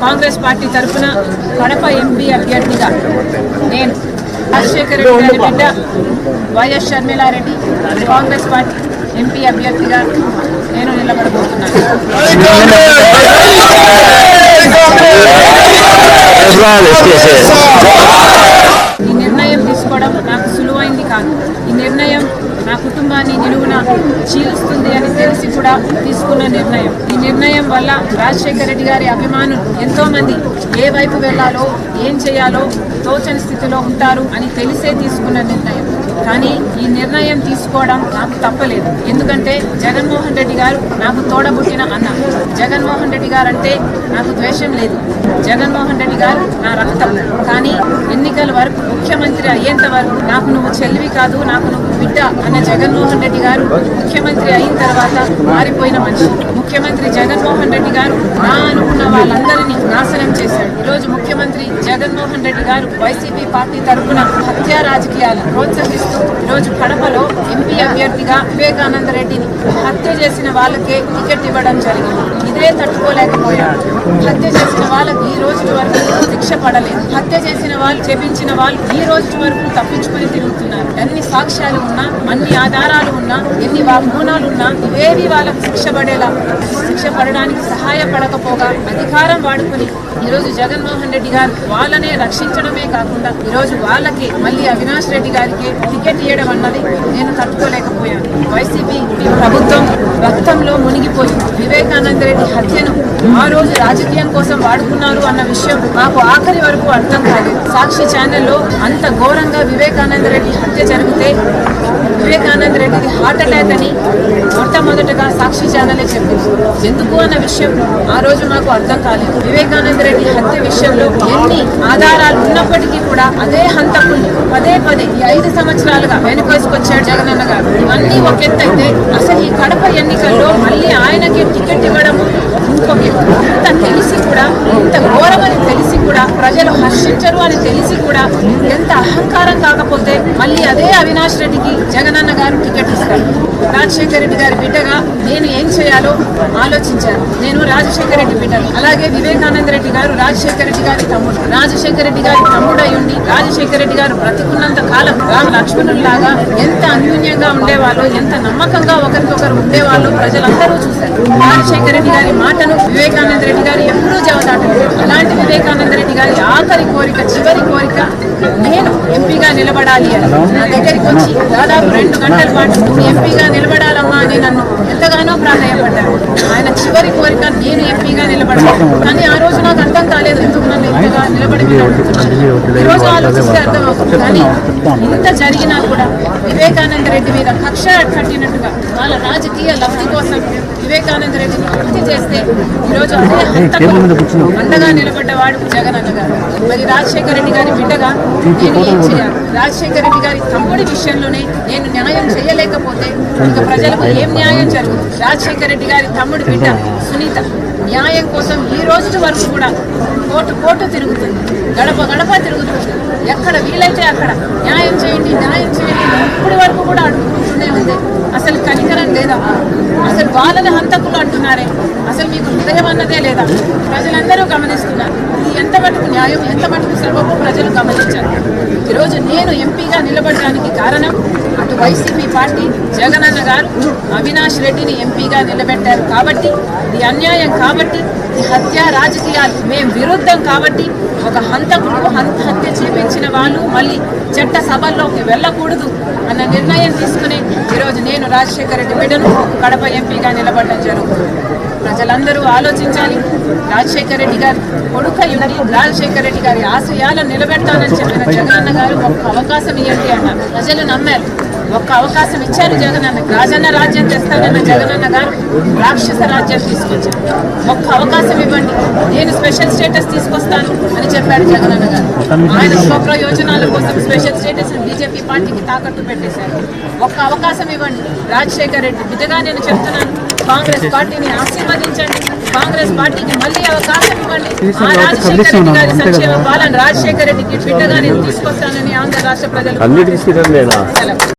Congress party తరఫున Kadapa MP అభ్యర్థిగా నేను రాజశేఖర రెడ్డి గారి బిడ్డ YS Sharmila Reddy Congress party MP అభ్యర్థిగా నేను నిలబడబోతున్నాను నిర్ణయం తీసుకోవడం నాకు సులువైంది కాదు ఈ నిర్ణయం నా కుటుంబాన్ని నిలువున చీలుస్తుంది అని తెలిసి కూడా తీసుకున్న నిర్ణయం వల్ల రాజశేఖర రెడ్డి గారి అభిమానులు ఎంతోమంది ఏ వైపు వెళ్ళాలో ఏం చేయాలో తోచని స్థితిలో ఉంటారు అని తెలిసే తీసుకున్న నిర్ణయం. కానీ ఈ నిర్ణయం తీసుకోవడం నాకు తప్పలేదు. ఎందుకంటే జగన్మోహన్ రెడ్డి గారు నాకు తోడబుట్టిన అన్న. జగన్మోహన్ రెడ్డి గారు అంటే నాకు ద్వేషం లేదు. జగన్మోహన్ రెడ్డి గారు నా రక్తం. కానీ ఎన్నికల వరకు ముఖ్యమంత్రి అయ్యేంత వరకు నాకు నువ్వు చెల్లివి కాదు నాకు నువ్వు బిడ్డ అన్న జగన్మోహన్ రెడ్డి గారు ముఖ్యమంత్రి అయిన తర్వాత మారిపోయిన మనిషి. ముఖ్యమంత్రి జగన్మోహన్ రెడ్డి గారు నా అనుకున్న వాళ్ళందరినీ నాశనం చేశాడు. ఈరోజు ముఖ్యమంత్రి జగన్మోహన్ రెడ్డి గారు వైసీపీ పార్టీ తరఫున హత్యా రాజకీయాలు ప్రోత్సహిస్తూ ఈరోజు కడపలో ఎంపీ అభ్యర్థిగా వివేకానంద రెడ్డిని హత్య చేసిన వాళ్ళకే టికెట్ ఇవ్వడం జరిగింది. ఇదే తట్టుకోలేకపోయాడు. హత్య చేసిన వాళ్ళకి ఈ రోజు వరకు శిక్ష పడలేదు. హత్య చేసిన వాళ్ళు చెప్పించిన వాళ్ళు ఈ రోజు వరకు తప్పించుకొని తిరుగుతున్నారు. ఎన్ని సాక్ష్యాలు ఉన్నా అన్ని ఆధారాలు ఉన్నా ఎన్ని వాగ్మూనాలు ఉన్నా ఇవేవి వాళ్ళకు శిక్ష పడేలా శిక్ష పడడానికి సహాయపడకపోగా అధికారం వాడుకొని ఈరోజు జగన్మోహన్ రెడ్డి గారు వాళ్ళనే రక్షించడమే కాకుండా ఈరోజు వాళ్ళకి మళ్ళీ అవినాష్ రెడ్డి గారికి టికెట్ ఇవ్వడం అన్నది నేను తట్టుకోలేకపోయాను. వైసీపీ ప్రభుత్వం రక్తంలో మునిగిపోయింది. వివేకానంద రెడ్డి హత్యను ఆ రోజు రాజకీయం కోసం వాడుకున్నారు అన్న విషయం మాకు ఆఖరి వరకు అర్థం కాలేదు. సాక్షి ఛానల్లో అంత ఘోరంగా వివేకానంద రెడ్డి హత్య జరిగితే వివేకానంద రెడ్డిది హార్ట్ అటాక్ అని మొట్టమొదటగా సాక్షి ఛానలే చెప్పింది ఎందుకు అన్న విషయం ఆ రోజు మాకు అర్థం కాలేదు. వివేకానంద రెడ్డి హత్య విషయంలో ఎన్ని ఆధారాలు ఉన్నప్పటికీ కూడా అదే హంతకుల్ని పదే పదే ఈ ఐదు సంవత్సరాలుగా వెనుకేసుకొచ్చాడు జగనన్న మళ్ళీ ఇవన్నీ ఒక ఎత్తు అయితే అసలు ఈ కడప ఎన్నికల్లో మళ్ళీ ఆయనకి టికెట్ ఇవ్వడం ఇంకొక ఎత్తు. ఇంత తెలిసి కూడా ఇంత ఘోరమని తెలిసి కూడా ప్రజలు హర్షించరు అని తెలిసి కూడా ఎంత అహంకారం కాకపోతే మళ్ళీ అదే అవినాష్ రెడ్డికి జగనన్న గారు టికెట్ ఇస్తారు రాజశేఖర రెడ్డి గారి బిడ్డగా నేను ఏం చేయాలో ఆలోచించారు. నేను రాజశేఖర రెడ్డి బిడ్డను అలాగే వివేకానంద రెడ్డి గారు రాజశేఖర రెడ్డి గారి తమ్ముడు. రాజశేఖర రెడ్డి గారి తమ్ముడు ఉండి రాజశేఖర రెడ్డి గారు బ్రతికున్నంత కాలం రామ లక్ష్మణుల్లాగా ఎంత అన్యూన్యంగా ఉండేవాళ్ళు ఎంత నమ్మకంగా ఒకరికొకరు ఉండేవాళ్ళు ప్రజలందరూ చూశారు. రాజశేఖర రెడ్డి గారి మాటను వివేకానంద రెడ్డి గారు ఎప్పుడూ జవదాటలేదు అలాంటి వివేకానంద రెడ్డి గారి ఆఖరి కోరిక చివరి కోరిక నేను ఎంపీగా నిలబడాలి అని. నా దగ్గరికి వచ్చి దాదాపు రెండు గంటల పాటు ఎంపీగా నిలబడాలి ఆయన నన్ను ఎంతగానో ప్రాధాయపడ్డారు ఆయన చివరి కోరిక నేను ఎంపీగా నిలబడాలి. కానీ ఆ రోజు నాకు అర్థం కాలేదు ఎందుకు నన్ను ఎంపీగా నిలబడి ఈ రోజు ఆలోచిస్తే అర్థమవుతుంది కానీ ఇంత జరిగినా కూడా వివేకానంద రెడ్డి మీద కక్ష కట్టినట్టుగా వాళ్ళ రాజకీయ లబ్ధి కోసం వివేకానంద రెడ్డిని హత్య చేస్తే ఈరోజు అదే హంతకు అండగా నిలబడ్డవాడు జగన్ అన్న గారు. మరి రాజశేఖర రెడ్డి గారి బిడ్డగా నేను ఏం చేయాలి? రాజశేఖర రెడ్డి గారి తమ్ముడి విషయంలోనే నేను న్యాయం చేయలేకపోతే ఇక ప్రజలకు ఏం న్యాయం జరుగుతుంది? రాజశేఖర రెడ్డి గారి తమ్ముడి బిడ్డ సునీత. న్యాయం కోసం ఈ రోజు వరకు కూడా కోటు కోటు తిరుగుతుంది. గడప గడప తిరుగుతుంది. ఎక్కడ వీలైతే అక్కడ న్యాయం చేయండి న్యాయం చేయండి ఇప్పటి వరకు కూడా అడుగుతూనే ఉంది. అసలు కనికరం లేదా? అసలు వాళ్ళని హంతకులు అంటున్నారే? అసలు మీకు హృదయం అన్నదే లేదా? ప్రజలందరూ గమనిస్తున్నారు. ఇది ఎంత మటుకు న్యాయం ఎంత మటుకు సర్వము ప్రజలు గమనించారు? నేను ఎంపీగా నిలబడడానికి కారణం అటు వైసీపీ పార్టీ జగనన్న గారు. అవినాష్ రెడ్డిని ఎంపీగా నిలబెట్టారు కాబట్టి ఇది అన్యాయం కాబట్టి ఈ హత్య రాజకీయాలు మేము విరుద్ధం కాబట్టి ఒక హంతకుడు హంత హత్య చేపించిన వాళ్ళు మళ్ళీ చట్ట సభల్లోకి వెళ్ళకూడదు అన్న నిర్ణయం తీసుకుని ఈరోజు నేను రాజశేఖర రెడ్డి బిడ్డను కడప ఎంపీగా నిలబడడం జరుగుతుంది. ప్రజలందరూ ఆలోచించాలి. రాజశేఖర రెడ్డి గారి కొడుక ఉండి రాజశేఖర రెడ్డి గారి ఆశయాలను నిలబెడతానని చెప్పిన జగనన్న గారు ఒక అవకాశం ఇవ్వండి అన్నారు. ప్రజలు నమ్మారు. ఒక్క అవకాశం ఇచ్చారు జగనన్న రాజన్న రాజ్యం తెస్తానన్న జగనన్న గారు రాక్షస రాజ్యం తీసుకొచ్చారు. ఒక్క అవకాశం ఇవ్వండి. నేను స్పెషల్ స్టేటస్ తీసుకొస్తాను అని చెప్పాడు జగనన్న గారు. ఆయన స్వప్రయోజనాల కోసం స్పెషల్ స్టేటస్ బీజేపీ పార్టీకి తాకట్టు పెట్టేశారు. ఒక్క అవకాశం ఇవ్వండి. రాజశేఖర్ రెడ్డి బిడ్డగా నేను చెప్తున్నాను. కాంగ్రెస్ పార్టీని ఆశీర్వదించండి. కాంగ్రెస్ పార్టీకి మళ్ళీ అవకాశం ఇవ్వండి. ఆ రాజశేఖర రెడ్డి గారి సంక్షేమ పాలన రాజశేఖర రెడ్డికి బిడ్డగా నేను తీసుకొస్తానని ఆంధ్ర రాష్ట్ర ప్రజలు